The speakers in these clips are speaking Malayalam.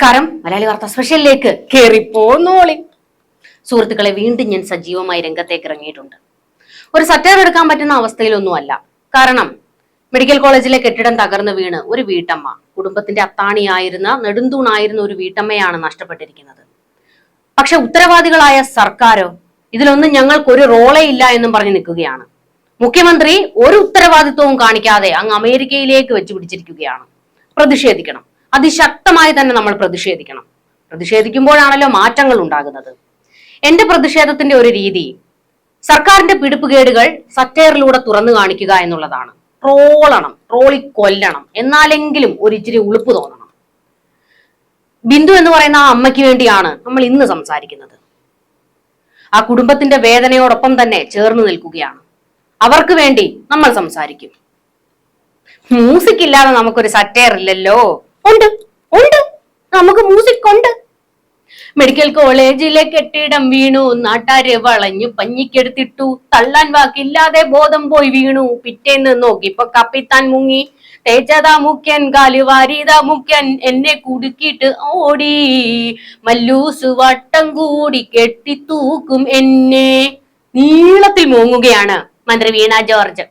നമസ്കാരം. മലയാളി വാർത്ത സ്പെഷ്യലിലേക്ക് കേറിപ്പോന്നോളി. സുഹൃത്തുക്കളെ വീണ്ടും ഞാൻ സജീവമായി രംഗത്തേക്ക് ഇറങ്ങിയിട്ടുണ്ട്. ഒരു സറ്റയർ എടുക്കാൻ പറ്റുന്ന അവസ്ഥയിലൊന്നുമല്ല. കാരണം മെഡിക്കൽ കോളേജിലെ കെട്ടിടം തകർന്നു വീണ് ഒരു വീട്ടമ്മ. കുടുംബത്തിന്റെ അത്താണിയായിരുന്ന നെടുന്തൂണായിരുന്ന ഒരു വീട്ടമ്മയാണ് നഷ്ടപ്പെട്ടിരിക്കുന്നത്. പക്ഷെ ഉത്തരവാദികളായ സർക്കാരോ ഇതിലൊന്നും ഞങ്ങൾക്ക് ഒരു റോളേ ഇല്ല എന്നും പറഞ്ഞു നിൽക്കുകയാണ്. മുഖ്യമന്ത്രി ഒരു ഉത്തരവാദിത്വവും കാണിക്കാതെ അങ്ങ് അമേരിക്കയിലേക്ക് വെച്ചു പിടിച്ചിരിക്കുകയാണ് പ്രതിഷേധിക്കണം. അതിശക്തമായി തന്നെ നമ്മൾ പ്രതിഷേധിക്കണം. പ്രതിഷേധിക്കുമ്പോഴാണല്ലോ മാറ്റങ്ങൾ ഉണ്ടാകുന്നത്. എന്റെ പ്രതിഷേധത്തിന്റെ ഒരു രീതി സർക്കാരിന്റെ പിടിപ്പുകേടുകൾ സറ്റയറിലൂടെ തുറന്നു കാണിക്കുക എന്നുള്ളതാണ്. ട്രോളണം ട്രോളി കൊല്ലണം എന്നാലെങ്കിലും ഒരു ഇച്ചിരി ഉളുപ്പ് തോന്നണം. ബിന്ദു എന്ന് പറയുന്ന ആ അമ്മയ്ക്ക് വേണ്ടിയാണ് നമ്മൾ ഇന്ന് സംസാരിക്കുന്നത്. ആ കുടുംബത്തിന്റെ വേദനയോടൊപ്പം തന്നെ ചേർന്ന് നിൽക്കുകയാണ്. അവർക്ക് വേണ്ടി നമ്മൾ സംസാരിക്കും. മ്യൂസിക് ഇല്ലാതെ നമുക്കൊരു സറ്റയർ ഇല്ലല്ലോ. ഉണ്ട് ഉണ്ട്. നമുക്ക് മ്യൂസിക് ഉണ്ട്. മെഡിക്കൽ കോളേജിലെ കെട്ടിടം വീണു നാട്ടാരെ വളഞ്ഞു പഞ്ഞിക്കെടുത്തിട്ടു തള്ളാൻ വാക്കില്ലാതെ ബോധം പോയി വീണു. പിറ്റേന്ന് നോക്കിപ്പോ കപ്പിത്താൻ മുങ്ങി. തേച്ചതാ മുഖ്യൻ കാലുവാരിതാ മുഖ്യൻ എന്നെ കുടുക്കിയിട്ട് ഓടി. മല്ലൂസ് വട്ടം കൂടി കെട്ടി തൂക്കും എന്നെ. നീളത്തിൽ മൂങ്ങുകയാണ് മന്ത്രി വീണ ജോർജ്.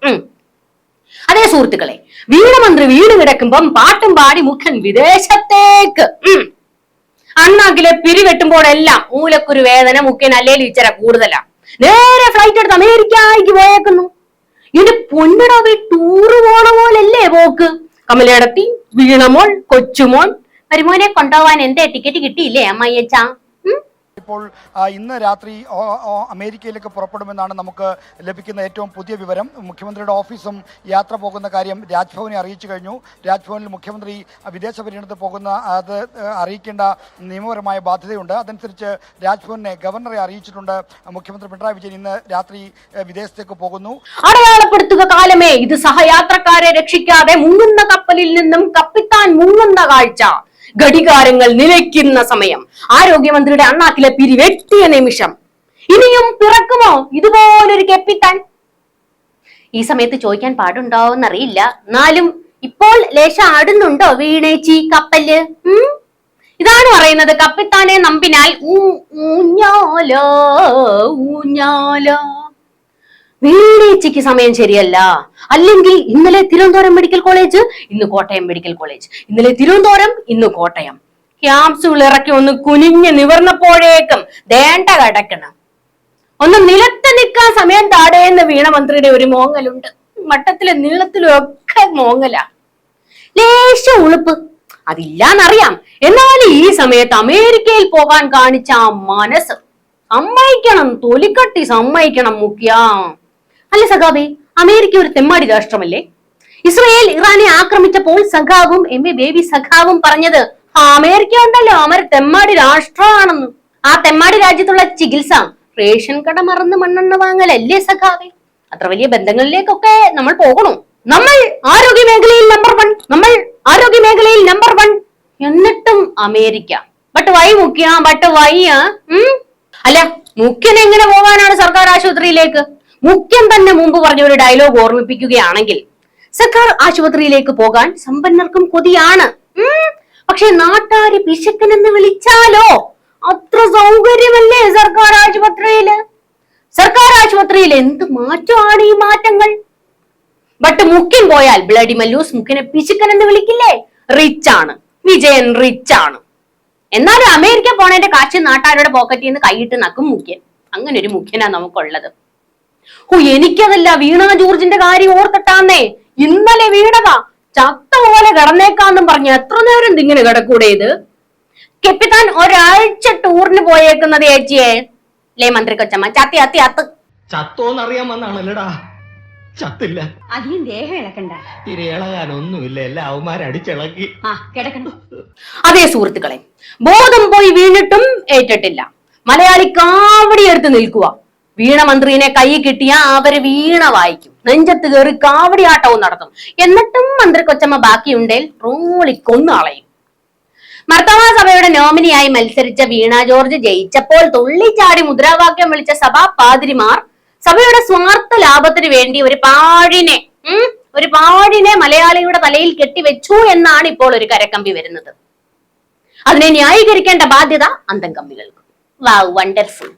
അതേ സുഹൃത്തുക്കളെ വീണമന്ത്രി വീട് കിടക്കുമ്പം പാട്ടും പാടി മുഖൻ വിദേശത്തേക്ക്. അണ്ണാക്കിലെ പിരി വെട്ടുമ്പോഴെല്ലാം മൂലക്കൊരു വേദന മുഖ്യൻ അല്ലെങ്കിൽ ഇച്ചിര കൂടുതലാ. നേരെ ഫ്ലൈറ്റ് എടുത്ത് അമേരിക്കയ്ക്ക് പോയേക്കുന്നു. ഇത് പൊന്നിടവി ടൂറ് പോണ പോലല്ലേ പോക്ക്? കമലടത്തി വീണമോൾ കൊച്ചുമോൾ മരുമോനെ കൊണ്ടുപോവാൻ എന്തേ ടിക്കറ്റ് കിട്ടിയില്ലേ അമ്മയ്യച്ചാ? ആ, ഇന്ന് രാത്രി അമേരിക്കയിലേക്ക് പുറപ്പെടുമെന്നാണ് നമുക്ക് ലഭിക്കുന്ന ഏറ്റവും പുതിയ വിവരം. മുഖ്യമന്ത്രിയുടെ ഓഫീസും യാത്ര പോകുന്ന കാര്യം രാജ്ഭവനെ അറിയിച്ചു കഴിഞ്ഞു. രാജ്ഭവനിൽ മുഖ്യമന്ത്രി വിദേശ പര്യടനത്തിൽ പോകുന്ന അത് അറിയിക്കേണ്ട നിയമപരമായ ബാധ്യതയുണ്ട്. അതനുസരിച്ച് രാജ്ഭവനെ ഗവർണറെ അറിയിച്ചിട്ടുണ്ട് മുഖ്യമന്ത്രി പിണറായി വിജയൻ. ഇന്ന് രാത്രി വിദേശത്തേക്ക് പോകുന്നു. അടയാളപ്പെടുത്തുക കാലമേ. ഇത് സഹയാത്രക്കാരെ രക്ഷിക്കാതെ മുങ്ങുന്ന കപ്പലിൽ നിന്നും കപ്പിത്താൻ മുങ്ങുന്ന കാഴ്ച. ഘടികാരങ്ങൾ നിലയ്ക്കുന്ന സമയം. ആരോഗ്യമന്ത്രിയുടെ അണ്ണാക്കിലെ പിരി വെട്ടിയ നിമിഷം. ഇനിയും പിറക്കുമോ? ഇതുപോലൊരു കെപ്പിത്താൻ. ഈ സമയത്ത് ചോദിക്കാൻ പാടുണ്ടോന്നറിയില്ല. എന്നാലും ഇപ്പോൾ ലേശ ആടുന്നുണ്ടോ വീണേച്ചി കപ്പൽ? ഇതാണ് പറയുന്നത് കപ്പിത്താനെ നമ്പിനാൽ. ഊഞ്ഞാലോ ഊഞ്ഞാല. വീണേച്ചയ്ക്ക് സമയം ശരിയല്ല. അല്ലെങ്കിൽ ഇന്നലെ തിരുവനന്തപുരം മെഡിക്കൽ കോളേജ് ഇന്ന് കോട്ടയം മെഡിക്കൽ കോളേജ്. ഇന്നലെ തിരുവനന്തപുരം ഇന്ന് കോട്ടയം. ക്യാപ്സുകൾ ഇറക്കി ഒന്ന് കുനിഞ്ഞ് നിവർന്നപ്പോഴേക്കും ദേണ്ട കടക്കണം. ഒന്ന് നിലത്ത് നിൽക്കാൻ സമയം താടേന്ന് വീണ മന്ത്രിയുടെ ഒരു മോങ്ങലുണ്ട്. മട്ടത്തിലെ നീളത്തിലും ഒക്കെ മോങ്ങല. ലേശ ഉളുപ്പ്. അതില്ലാന്നറിയാം. എന്നാലും ഈ സമയത്ത് അമേരിക്കയിൽ പോകാൻ കാണിച്ച ആ മനസ്സ്. സമ്മതിക്കണം തൊലിക്കട്ടി സമ്മതിക്കണം മുഖ്യ. അല്ല സഖാബെ അമേരിക്ക ഒരു തെമ്മാടി രാഷ്ട്രമല്ലേ? ഇസ്രയേൽ ഇറാനെ ആക്രമിച്ചപ്പോൾ സഖാവും എം എ ബേബി സഖാവും പറഞ്ഞത് "ആ, അമേരിക്ക ഉണ്ടല്ലോ അമര തെമ്മാടി രാഷ്ട്രമാണെന്ന്. ആ തെമ്മാടി രാജ്യത്തുള്ള ചികിത്സ റേഷൻ കട മറന്ന് മണ്ണെണ്ണ വാങ്ങലല്ലേ സഖാവേ? അത്ര വലിയ ബന്ധങ്ങളിലേക്കൊക്കെ നമ്മൾ പോകണു. നമ്മൾ ആരോഗ്യ മേഖലയിൽ നമ്പർ വൺ നമ്മൾ ആരോഗ്യ മേഖലയിൽ നമ്പർ വൺ എന്നിട്ടും അമേരിക്ക. ബട്ട് വൈ മുഖ്യ? ബട്ട് വൈ അല്ല മുഖ്യൻ എങ്ങനെ പോകാനാണ് സർക്കാർ ആശുപത്രിയിലേക്ക്? മുഖ്യൻ തന്നെ മുമ്പ് പറഞ്ഞ ഒരു ഡയലോഗ് ഓർമ്മിപ്പിക്കുകയാണെങ്കിൽ സർക്കാർ ആശുപത്രിയിലേക്ക് പോകാൻ സമ്പന്നർക്കും കൊതിയാണ്. പക്ഷെ നാട്ടാര് പിശക്കനെന്ന് വിളിച്ചാലോ? അത്ര സൗകര്യമല്ലേ സർക്കാർ ആശുപത്രിയിൽ? സർക്കാർ ആശുപത്രിയിൽ എന്ത് മാറ്റമാണ് ഈ മാറ്റങ്ങൾ? ബട്ട് മുഖ്യം പോയാൽ ബ്ലഡി മല്ലൂസ് മുഖ്യനെ പിശുക്കൻ എന്ന് വിളിക്കില്ലേ? റിച്ച് ആണ്. വിജയൻ റിച്ച് ആണ്. എന്നാലും അമേരിക്ക പോണേന്റെ കാശ് നാട്ടാരുടെ പോക്കറ്റിൽ നിന്ന് കൈയിട്ട് നക്കും മുഖ്യൻ. അങ്ങനെ ഒരു മുഖ്യനാ നമുക്കുള്ളത്. ഓ എനിക്കതല്ല വീണ ജോർജിന്റെ കാര്യം ഓർത്തിട്ടാന്നേ. ഇന്നലെ വീണതാ. ചത്ത പോലെ കിടന്നേക്കാന്നും പറഞ്ഞു എത്ര നേരം ഇതിങ്ങനെ കിടക്കൂടെ ഇത്? കെപ്പിത്താൻ ഒരാഴ്ച ടൂറിന് പോയേക്കുന്നത് ചേച്ചിയെ ലേ മന്ത്രി കൊച്ചമ്മ ചത്തി അത്തി അത്ത്. ചത്തോന്നറിയാൻ വന്നാണല്ലടാ ചത്തില്ല. അധികം ദേഹം ഇളക്കണ്ട. തിരയിളകാനൊന്നുമില്ല എല്ലാ അവന്മാരടിച്ചിളക്കി ആ കിടക്കണം അതേ സുഹൃത്തുക്കളെ ബോധം പോയി വീണിട്ടും ഏറ്റിട്ടില്ല. മലയാളി കാവടി എടുത്ത് നിൽക്കുക വീണ മന്ത്രിനെ കൈ കിട്ടിയ അവർ വീണ വായിക്കും. നെഞ്ചത്ത് കയറി കാവടിയാട്ടവും നടത്തും. എന്നിട്ടും മന്ത്രി കൊച്ചമ്മ ബാക്കിയുണ്ടേൽ റോളി കൊന്നാളയും മർത്തമാ സഭയുടെ നോമിനിയായി മത്സരിച്ച വീണ ജോർജ് ജയിച്ചപ്പോൾ തുള്ളിച്ചാടി മുദ്രാവാക്യം വിളിച്ച സഭാ പാതിരിമാർ സഭയുടെ സ്വാർത്ഥ ലാഭത്തിന് വേണ്ടി ഒരു പാഴിനെ ഒരു പാഴിനെ മലയാളിയുടെ തലയിൽ കെട്ടിവെച്ചു എന്നാണ് ഇപ്പോൾ ഒരു കരക്കമ്പി വരുന്നത്. അതിനെ ന്യായീകരിക്കേണ്ട ബാധ്യത അന്തം കമ്പികൾക്ക് വാ വണ്ടർഫുൾ.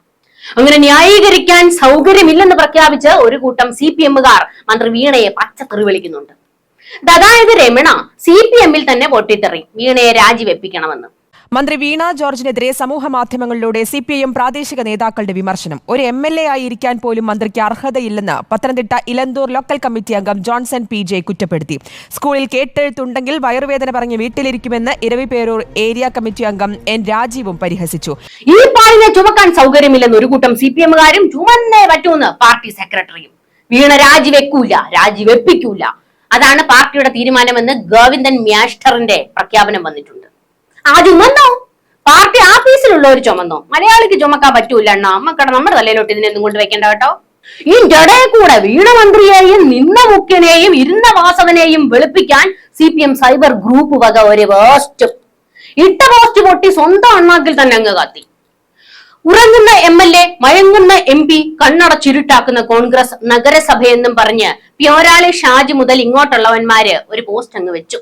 അങ്ങനെ ന്യായീകരിക്കാൻ സൗകര്യമില്ലെന്ന് പ്രഖ്യാപിച്ച് ഒരു കൂട്ടം സി പി എമ്മുകാർ മന്ത്രി വീണയെ പച്ചത്തെറി വിളിക്കുന്നുണ്ട്. അതായത് രമണ സി പി എമ്മിൽ തന്നെ പൊട്ടിത്തെറി. വീണയെ രാജിവെപ്പിക്കണമെന്ന്. മന്ത്രി വീണ ജോർജിനെതിരെ സമൂഹ മാധ്യമങ്ങളിലൂടെ സി പി ഐഎം പ്രാദേശിക നേതാക്കളുടെ വിമർശനം. ഒരു എം എൽ എ ആയിരിക്കാൻ പോലും മന്ത്രിക്ക് അർഹതയില്ലെന്ന് പത്തനംതിട്ട ഇലന്തൂർ ലോക്കൽ കമ്മിറ്റി അംഗം ജോൺസൺ പി ജെ കുറ്റപ്പെടുത്തി. സ്കൂളിൽ കേട്ടെഴുത്തുണ്ടെങ്കിൽ വയറുവേദന പറഞ്ഞ് വീട്ടിലിരിക്കുമെന്ന് ഇരവിപേരൂർ ഏരിയ കമ്മിറ്റി അംഗം എൻ രാജീവും പരിഹസിച്ചു. ഈ പാലിനെ ചുമക്കാൻ സൗകര്യമില്ലെന്ന് ഒരു കൂട്ടം സി പി എമ്മുകാരും ചുമന്നേ പറ്റൂന്ന് പാർട്ടി സെക്രട്ടറിയും. വീണ രാജിവെക്കൂല രാജിവെപ്പിക്കൂല അതാണ് പാർട്ടിയുടെ തീരുമാനമെന്ന് ഗോവിന്ദൻ മ്യാസ്റ്ററിന്റെ പ്രഖ്യാപനം വന്നിട്ടുണ്ട്. ആ ചുമന്നോ പാർട്ടി ആഫീസിലുള്ളവർ ചുമന്നോ? മലയാളിക്ക് ചുമക്കാൻ പറ്റൂല അണ്ണ. അമ്മക്കട നമ്മുടെ തലയിലോട്ട് ഇതിനൊന്നും കൊണ്ട് വെക്കേണ്ട കേട്ടോ. ഈ ജടയെ കൂടെ വീണ മന്ത്രിയെയും നിന്ന മുഖ്യനെയും ഇരുന്ന വാസവനെയും വെളുപ്പിക്കാൻ C P M cyber group വക ഒരു വേസ്റ്റ് ഇട്ട പോസ്റ്റ് പൊട്ടി സ്വന്തം അണ്ണാക്കിൽ തന്നെ അങ്ങ് കത്തി. ഉറങ്ങുന്ന എം എൽ എ മയങ്ങുന്ന എം പി കണ്ണടച്ചിരുട്ടാക്കുന്ന കോൺഗ്രസ് നഗരസഭയെന്നും പറഞ്ഞ് പ്യോരാളി ഷാജി മുതൽ ഇങ്ങോട്ടുള്ളവന്മാര് ഒരു പോസ്റ്റ് അങ്ങ് വെച്ചു.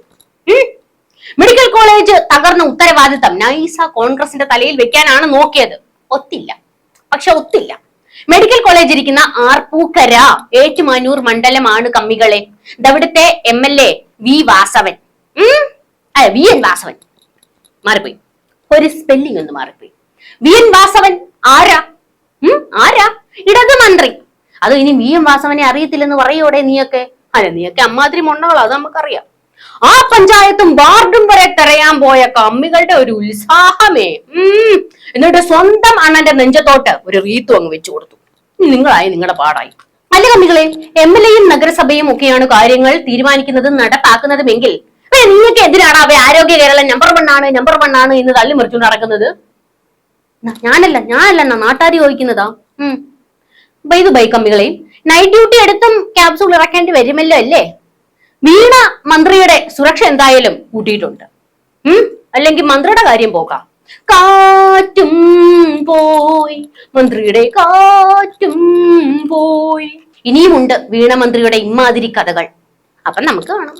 മെഡിക്കൽ കോളേജ് തകർന്ന ഉത്തരവാദിത്തം നൈസ കോൺഗ്രസിന്റെ തലയിൽ വെക്കാനാണ് നോക്കിയത്. ഒത്തില്ല. പക്ഷെ ഒത്തില്ല. മെഡിക്കൽ കോളേജ് ഇരിക്കുന്ന ആർപ്പൂക്കര ഏറ്റുമാനൂർ മണ്ഡലമാണ് കമ്മികളെ. ഇതവിടുത്തെ M L A V Vasavan. V N Vasavan. മാറിപ്പോയി. ഒരു സ്പെല്ലിംഗ് ഒന്ന് മാറിപ്പോയി. വി എൻ വാസവൻ ആരാ? ആരാ? ഇടത് മന്ത്രി. അത് ഇനി വി എം വാസവനെ അറിയത്തില്ലെന്ന് പറയോടെ നീയൊക്കെ? അല്ല നീയൊക്കെ അമ്മാതിരി മൊണ്ണകളാ അത് നമുക്കറിയാം. ആ പഞ്ചായത്തും വാർഡും വരെ തെരയാൻ പോയ കമ്മികളുടെ ഒരു ഉത്സാഹമേ. ഉം. എന്നിട്ട് സ്വന്തം അണ്ണന്റെ നെഞ്ചത്തോട്ട് ഒരു റീത്തു അങ്ങ് വെച്ചു കൊടുത്തു. നിങ്ങളായി നിങ്ങളുടെ പാടായി. അല്ല കമ്മികളെ എം എൽ എയും നഗരസഭയും ഒക്കെയാണ് കാര്യങ്ങൾ തീരുമാനിക്കുന്നതും നടപ്പാക്കുന്നതുമെങ്കിൽ. നിങ്ങൾക്ക് എന്തിനാണ് അവ ആരോഗ്യ കേരളം നമ്പർ വൺ ആണ് നമ്പർ വൺ ആണ് എന്ന് തള്ളി മറിച്ചുകൊണ്ട് നടക്കുന്നത്? ഞാനല്ല ഞാനല്ല നാട്ടാര് ചോദിക്കുന്നതാ? ഉം. ഇത് ബൈ കമ്മികളെ നൈറ്റ് ഡ്യൂട്ടി എടുത്തും ക്യാപ്സൂൾ ഇറക്കേണ്ടി വരുമല്ലോ അല്ലേ? വീണ മന്ത്രിയുടെ സുരക്ഷ എന്തായാലും കൂട്ടിയിട്ടുണ്ട്. ഉം? അല്ലെങ്കിൽ മന്ത്രിയുടെ കാര്യം പോകാം. കാറ്റും പോയി. മന്ത്രിയുടെ കാറ്റും പോയി. ഇനിയുമുണ്ട് വീണ മന്ത്രിയുടെ ഇമാതിരി കഥകൾ. അപ്പം നമുക്ക് കാണാം.